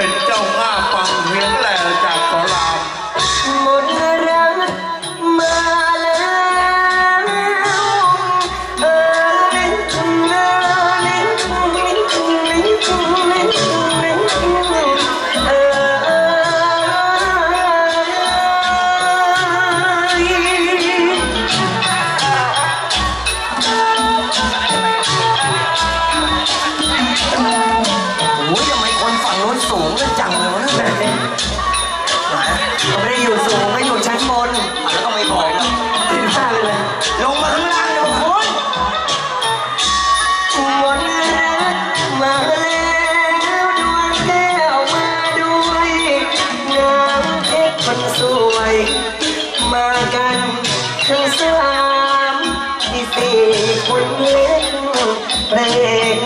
เป็นเจ้าภาพฟังเพียงแหล่จากสรามหมดเงิน กันจังเลยวะนั่นแหละไหนเขาไม่ได้อยู่สูงเขาอยู่ชั้นบนแล้วก็ไม่บอกนะถึงห้าเลยเลยลงมาข้างล่างเดี๋ยวคุณหมดรักมาแล้วดวงแก้วมาด้วยนางเพชรคนสวย มากันทั้งสามที่สี่คนเล็กเพลง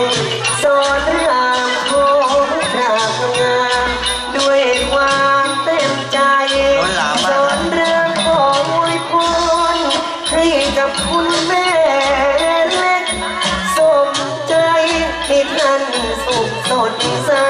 สอนราม ข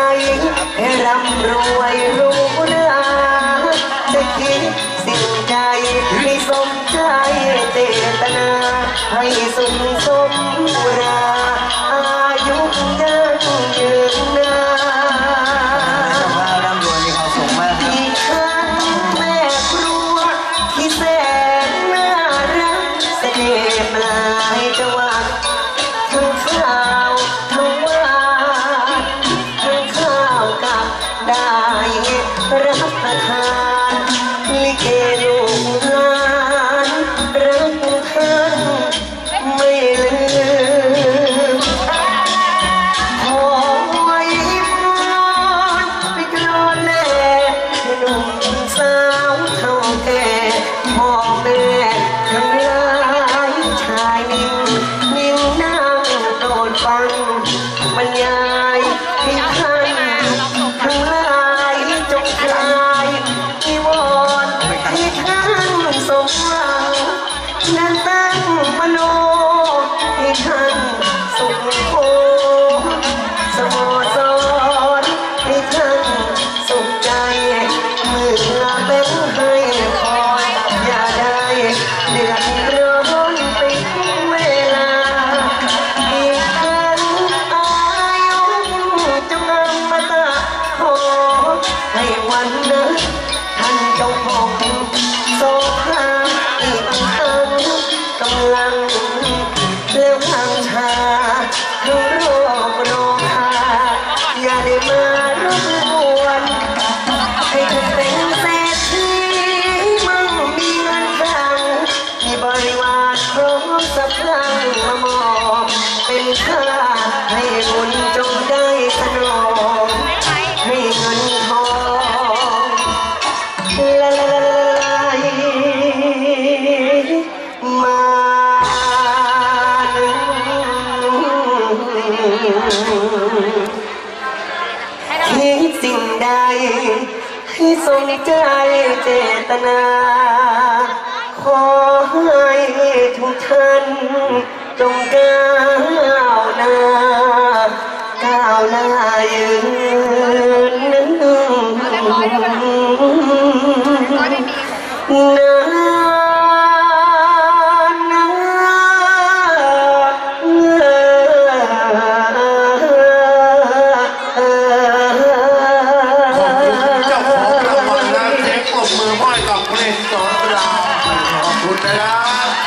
นั่นตั้งมโนให้ท่าน อมสะพรังมามอบเป็นค่าให้บุญจงได้สนองให้เงินทองละละละมาคิดสิ่งใดให้สมใจเจตนา ขอให้ทุกท่านจงก้าวหน้า ก้าวหน้ายืนนานเเจ้าของรางวัลนะเสียงปรบมือให้กับเพลงสอนราม ขอบคุณนะครับ